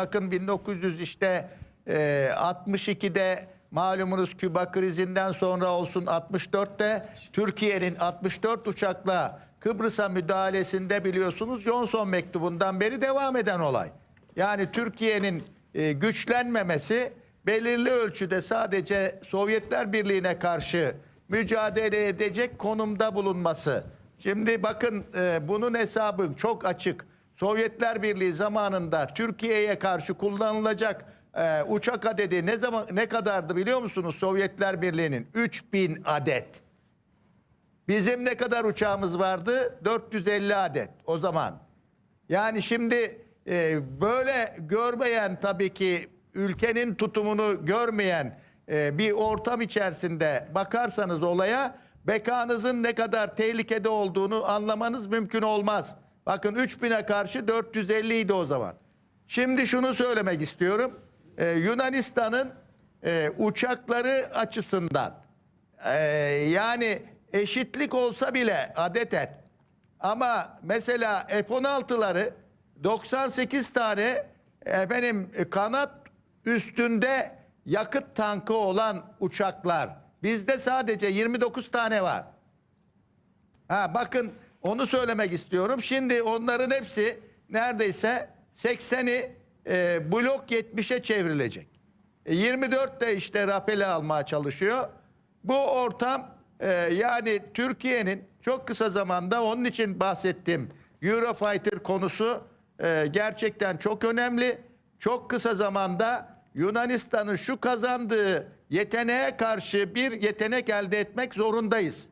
Bakın 1900 işte e, 62'de malumunuz Küba krizinden sonra olsun 64'te Türkiye'nin 64 uçakla Kıbrıs'a müdahalesinde biliyorsunuz Johnson mektubundan beri devam eden olay. Yani Türkiye'nin e, güçlenmemesi belirli ölçüde sadece Sovyetler Birliği'ne karşı mücadele edecek konumda bulunması. Şimdi bakın e, bunun hesabı çok açık. Sovyetler Birliği zamanında Türkiye'ye karşı kullanılacak e, uçak adedi ne zaman ne kadardı biliyor musunuz Sovyetler Birliği'nin 3000 adet. Bizim ne kadar uçağımız vardı? 450 adet o zaman. Yani şimdi e, böyle görmeyen tabii ki ülkenin tutumunu görmeyen e, bir ortam içerisinde bakarsanız olaya bekanızın ne kadar tehlikede olduğunu anlamanız mümkün olmaz. Bakın 3000'e karşı 450 idi o zaman. Şimdi şunu söylemek istiyorum. E, Yunanistan'ın e, uçakları açısından e, yani eşitlik olsa bile adet et. Ama mesela F-16'ları 98 tane efendim e, kanat üstünde yakıt tankı olan uçaklar. Bizde sadece 29 tane var. Ha bakın onu söylemek istiyorum. Şimdi onların hepsi neredeyse 80'i e, blok 70'e çevrilecek. E, 24 de işte rapele almaya çalışıyor. Bu ortam e, yani Türkiye'nin çok kısa zamanda onun için bahsettim. Eurofighter konusu e, gerçekten çok önemli. Çok kısa zamanda Yunanistan'ın şu kazandığı yeteneğe karşı bir yetenek elde etmek zorundayız.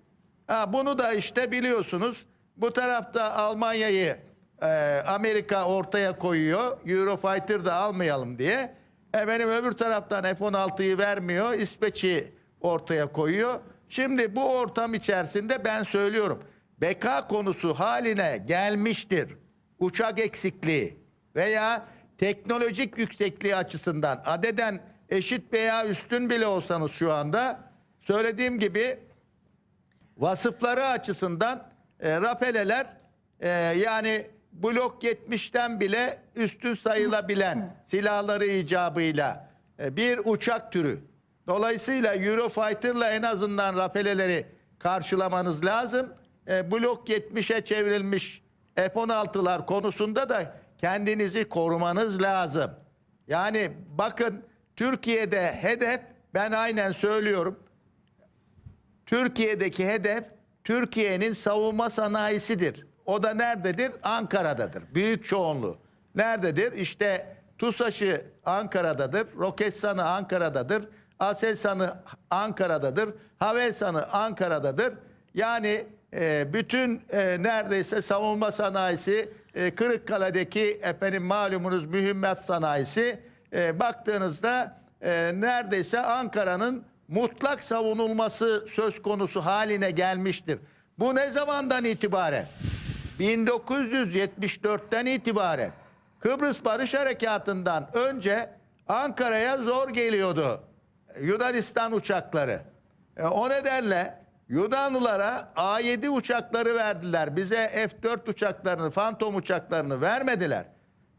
Ha, bunu da işte biliyorsunuz bu tarafta Almanya'yı e, Amerika ortaya koyuyor. Eurofighter da almayalım diye. Efendim öbür taraftan F-16'yı vermiyor. İsveç'i ortaya koyuyor. Şimdi bu ortam içerisinde ben söylüyorum. Beka konusu haline gelmiştir. Uçak eksikliği veya teknolojik yüksekliği açısından adeden eşit veya üstün bile olsanız şu anda söylediğim gibi vasıfları açısından e, rapeleler e, yani blok 70'ten bile üstün sayılabilen silahları icabıyla e, bir uçak türü. Dolayısıyla Eurofighter'la en azından rapeleleri karşılamanız lazım. E, blok 70'e çevrilmiş F-16'lar konusunda da kendinizi korumanız lazım. Yani bakın Türkiye'de hedef ben aynen söylüyorum. Türkiye'deki hedef Türkiye'nin savunma sanayisidir. O da nerededir? Ankara'dadır. Büyük çoğunluğu. Nerededir? İşte TUSAŞ'ı Ankara'dadır. Roketsan'ı Ankara'dadır. Aselsan'ı Ankara'dadır. Havelsan'ı Ankara'dadır. Yani e, bütün e, neredeyse savunma sanayisi e, Kırıkkale'deki efendim malumunuz mühimmat sanayisi e, baktığınızda e, neredeyse Ankara'nın mutlak savunulması söz konusu haline gelmiştir. Bu ne zamandan itibaren? 1974'ten itibaren Kıbrıs Barış Harekatı'ndan önce Ankara'ya zor geliyordu Yunanistan uçakları. E, o nedenle Yunanlılara A7 uçakları verdiler. Bize F4 uçaklarını, Phantom uçaklarını vermediler.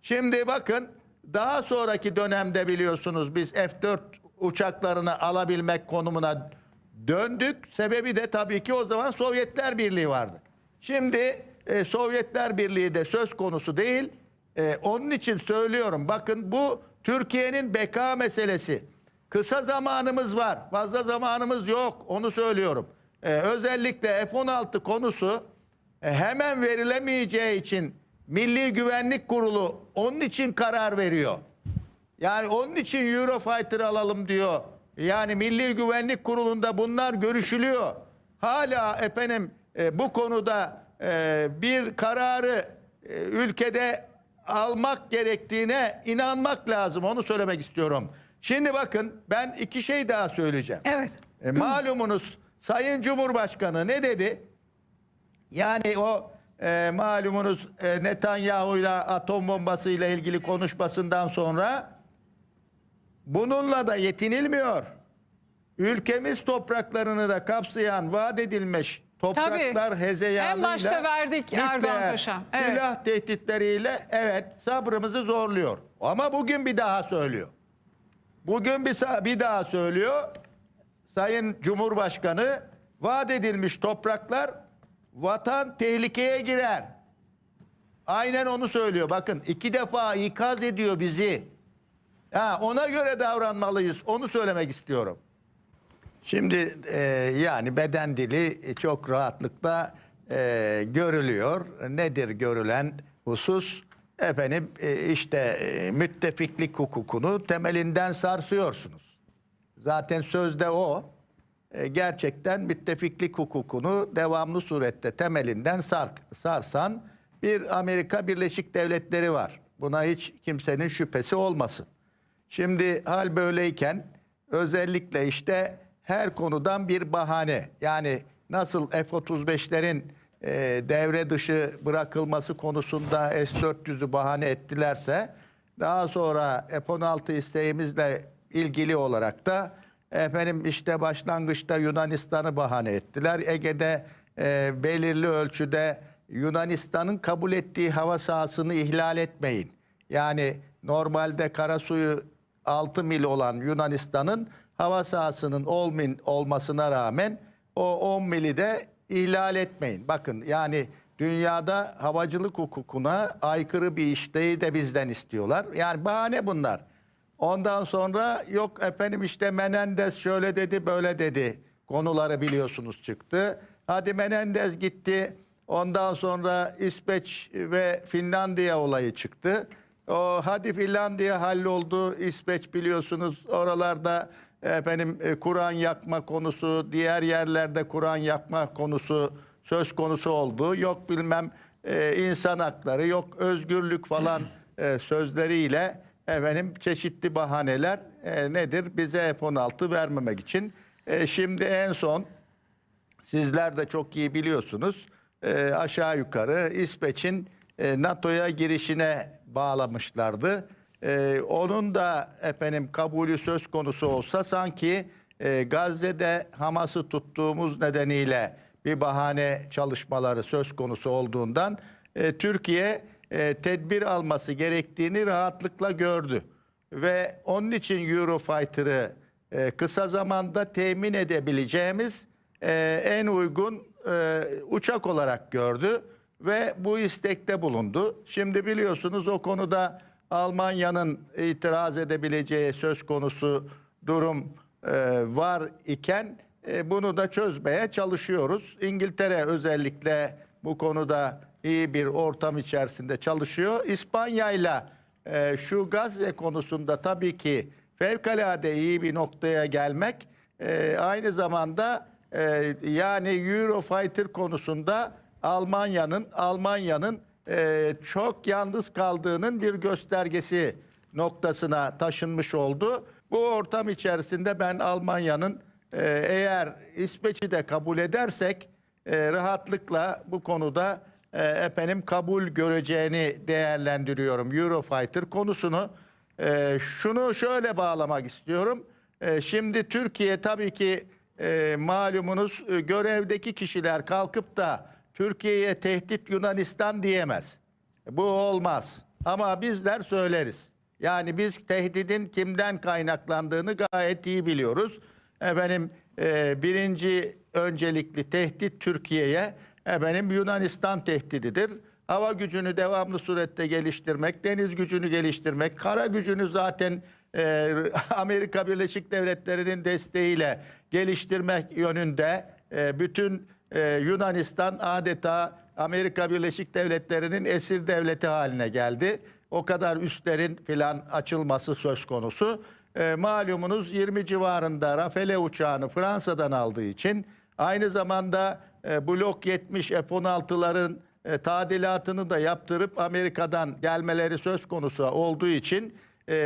Şimdi bakın daha sonraki dönemde biliyorsunuz biz F4 uçaklarını alabilmek konumuna döndük. Sebebi de tabii ki o zaman Sovyetler Birliği vardı. Şimdi e, Sovyetler Birliği de söz konusu değil. E, onun için söylüyorum bakın bu Türkiye'nin beka meselesi. Kısa zamanımız var. Fazla zamanımız yok. Onu söylüyorum. E, özellikle F-16 konusu e, hemen verilemeyeceği için Milli Güvenlik Kurulu onun için karar veriyor. Yani onun için Eurofighter alalım diyor. Yani Milli Güvenlik Kurulu'nda bunlar görüşülüyor. Hala efendim e, bu konuda e, bir kararı e, ülkede almak gerektiğine inanmak lazım. Onu söylemek istiyorum. Şimdi bakın ben iki şey daha söyleyeceğim. Evet. E, malumunuz Sayın Cumhurbaşkanı ne dedi? Yani o e, malumunuz e, Netanyahu'yla atom bombası ile ilgili konuşmasından sonra bununla da yetinilmiyor. Ülkemiz topraklarını da kapsayan vaat edilmiş topraklar hezeyanıyla En başta verdik Erdoğan Paşa. Evet. silah tehditleriyle evet sabrımızı zorluyor. Ama bugün bir daha söylüyor. Bugün bir, bir daha söylüyor. Sayın Cumhurbaşkanı vaat edilmiş topraklar vatan tehlikeye girer. Aynen onu söylüyor. Bakın iki defa ikaz ediyor bizi. Ha, ona göre davranmalıyız. Onu söylemek istiyorum. Şimdi e, yani beden dili çok rahatlıkla e, görülüyor. Nedir görülen husus? Efendim e, işte e, müttefiklik hukukunu temelinden sarsıyorsunuz. Zaten sözde o. E, gerçekten müttefiklik hukukunu devamlı surette temelinden sar, sarsan bir Amerika Birleşik Devletleri var. Buna hiç kimsenin şüphesi olmasın. Şimdi hal böyleyken özellikle işte her konudan bir bahane yani nasıl F-35'lerin e, devre dışı bırakılması konusunda S-400'ü bahane ettilerse daha sonra F-16 isteğimizle ilgili olarak da efendim işte başlangıçta Yunanistan'ı bahane ettiler. Ege'de e, belirli ölçüde Yunanistan'ın kabul ettiği hava sahasını ihlal etmeyin. Yani normalde karasuyu 6 mil olan Yunanistan'ın hava sahasının 10 mil olmasına rağmen o 10 mili de ihlal etmeyin. Bakın yani dünyada havacılık hukukuna aykırı bir işteyi de bizden istiyorlar. Yani bahane bunlar. Ondan sonra yok efendim işte Menendez şöyle dedi böyle dedi konuları biliyorsunuz çıktı. Hadi Menendez gitti. Ondan sonra İsveç ve Finlandiya olayı çıktı. O hadi Finlandiya halloldu. İsveç biliyorsunuz oralarda efendim e, Kur'an yakma konusu, diğer yerlerde Kur'an yakma konusu söz konusu oldu. Yok bilmem e, insan hakları, yok özgürlük falan e, sözleriyle efendim çeşitli bahaneler e, nedir? Bize F-16 vermemek için. E, şimdi en son sizler de çok iyi biliyorsunuz. e, aşağı yukarı İsveç'in e, NATO'ya girişine bağlamışlardı. E, onun da efendim kabulü söz konusu olsa sanki e, Gazze'de Hamas'ı tuttuğumuz nedeniyle bir bahane çalışmaları söz konusu olduğundan e, Türkiye e, tedbir alması gerektiğini rahatlıkla gördü. Ve onun için Eurofighter'ı e, kısa zamanda temin edebileceğimiz e, en uygun e, uçak olarak gördü ve bu istekte bulundu. Şimdi biliyorsunuz o konuda Almanya'nın itiraz edebileceği söz konusu durum e, var iken e, bunu da çözmeye çalışıyoruz. İngiltere özellikle bu konuda iyi bir ortam içerisinde çalışıyor. İspanya'yla e, şu Gazze konusunda tabii ki fevkalade iyi bir noktaya gelmek e, aynı zamanda e, yani Eurofighter konusunda Almanya'nın Almanya'nın e, çok yalnız kaldığının bir göstergesi noktasına taşınmış oldu. Bu ortam içerisinde ben Almanya'nın e, eğer İsveç'i de kabul edersek e, rahatlıkla bu konuda e, efendim kabul göreceğini değerlendiriyorum Eurofighter konusunu. E, şunu şöyle bağlamak istiyorum. E, şimdi Türkiye tabii ki e, malumunuz e, görevdeki kişiler kalkıp da Türkiye'ye tehdit Yunanistan diyemez. Bu olmaz. Ama bizler söyleriz. Yani biz tehdidin kimden kaynaklandığını gayet iyi biliyoruz. Efendim e, birinci öncelikli tehdit Türkiye'ye efendim Yunanistan tehdididir. Hava gücünü devamlı surette geliştirmek, deniz gücünü geliştirmek, kara gücünü zaten e, Amerika Birleşik Devletleri'nin desteğiyle geliştirmek yönünde e, bütün e, Yunanistan adeta Amerika Birleşik Devletleri'nin esir devleti haline geldi. O kadar üstlerin filan açılması söz konusu. E, malumunuz 20 civarında Rafale uçağını Fransa'dan aldığı için aynı zamanda e, Blok 70 F-16'ların e, tadilatını da yaptırıp Amerika'dan gelmeleri söz konusu olduğu için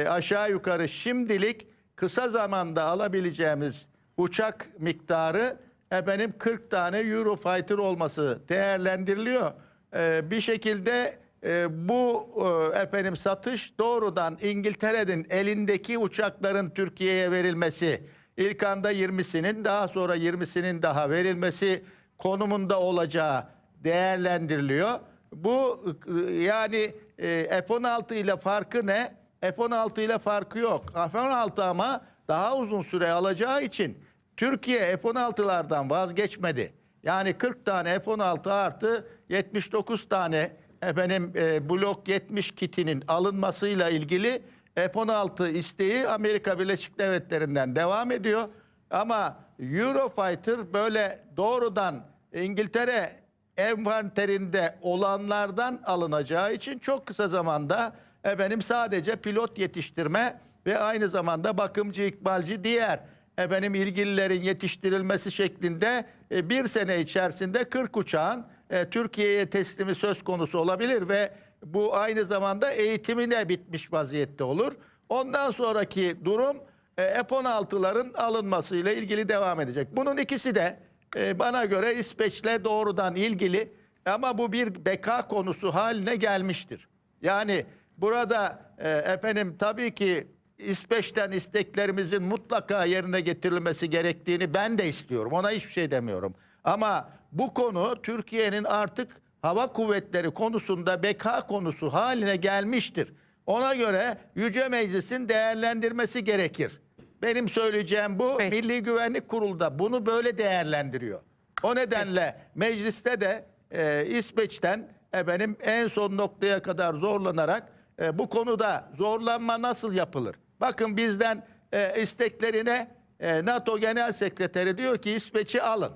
aşağı yukarı şimdilik kısa zamanda alabileceğimiz uçak miktarı efendim 40 tane Eurofighter olması değerlendiriliyor. E, bir şekilde e, bu e, efendim satış doğrudan İngiltere'nin elindeki uçakların Türkiye'ye verilmesi, ilk anda 20'sinin daha sonra 20'sinin daha verilmesi konumunda olacağı değerlendiriliyor. Bu e, yani e, F-16 ile farkı ne? F-16 ile farkı yok. F-16 ama daha uzun süre alacağı için Türkiye F-16'lardan vazgeçmedi. Yani 40 tane F-16 artı 79 tane efendim e, blok 70 kitinin alınmasıyla ilgili F-16 isteği Amerika Birleşik Devletleri'nden devam ediyor. Ama Eurofighter böyle doğrudan İngiltere envanterinde olanlardan alınacağı için çok kısa zamanda efendim sadece pilot yetiştirme ve aynı zamanda bakımcı, ikbalci diğer efendim ilgililerin yetiştirilmesi şeklinde e, bir sene içerisinde 40 uçağın e, Türkiye'ye teslimi söz konusu olabilir ve bu aynı zamanda eğitimi de bitmiş vaziyette olur. Ondan sonraki durum e, F-16'ların alınmasıyla ilgili devam edecek. Bunun ikisi de e, bana göre İsveç'le doğrudan ilgili ama bu bir beka konusu haline gelmiştir. Yani burada e, efendim tabii ki İsveç'ten isteklerimizin mutlaka yerine getirilmesi gerektiğini ben de istiyorum. Ona hiçbir şey demiyorum. Ama bu konu Türkiye'nin artık hava kuvvetleri konusunda beka konusu haline gelmiştir. Ona göre Yüce Meclis'in değerlendirmesi gerekir. Benim söyleyeceğim bu. Peki. Milli Güvenlik Kurulu da bunu böyle değerlendiriyor. O nedenle mecliste de e, İsveç'ten efendim en son noktaya kadar zorlanarak e, bu konuda zorlanma nasıl yapılır? Bakın bizden e, isteklerine e, NATO Genel Sekreteri diyor ki İsveç'i alın.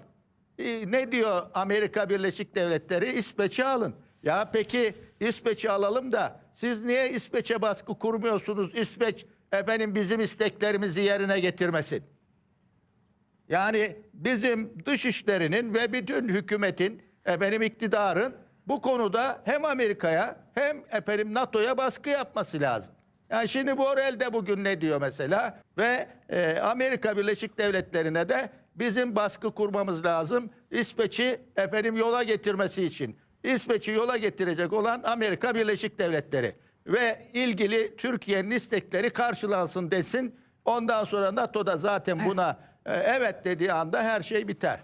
E, ne diyor Amerika Birleşik Devletleri? İsveç'i alın. Ya peki İsveç'i alalım da siz niye İsveç'e baskı kurmuyorsunuz? İsveç efendim bizim isteklerimizi yerine getirmesin. Yani bizim dışişlerinin ve bütün hükümetin, efendim iktidarın bu konuda hem Amerika'ya hem efendim NATO'ya baskı yapması lazım. Yani şimdi Borrell de bugün ne diyor mesela ve e, Amerika Birleşik Devletleri'ne de bizim baskı kurmamız lazım. İsveç'i efendim yola getirmesi için. İsveç'i yola getirecek olan Amerika Birleşik Devletleri ve ilgili Türkiye'nin istekleri karşılansın desin. Ondan sonra NATO'da zaten buna e, evet dediği anda her şey biter.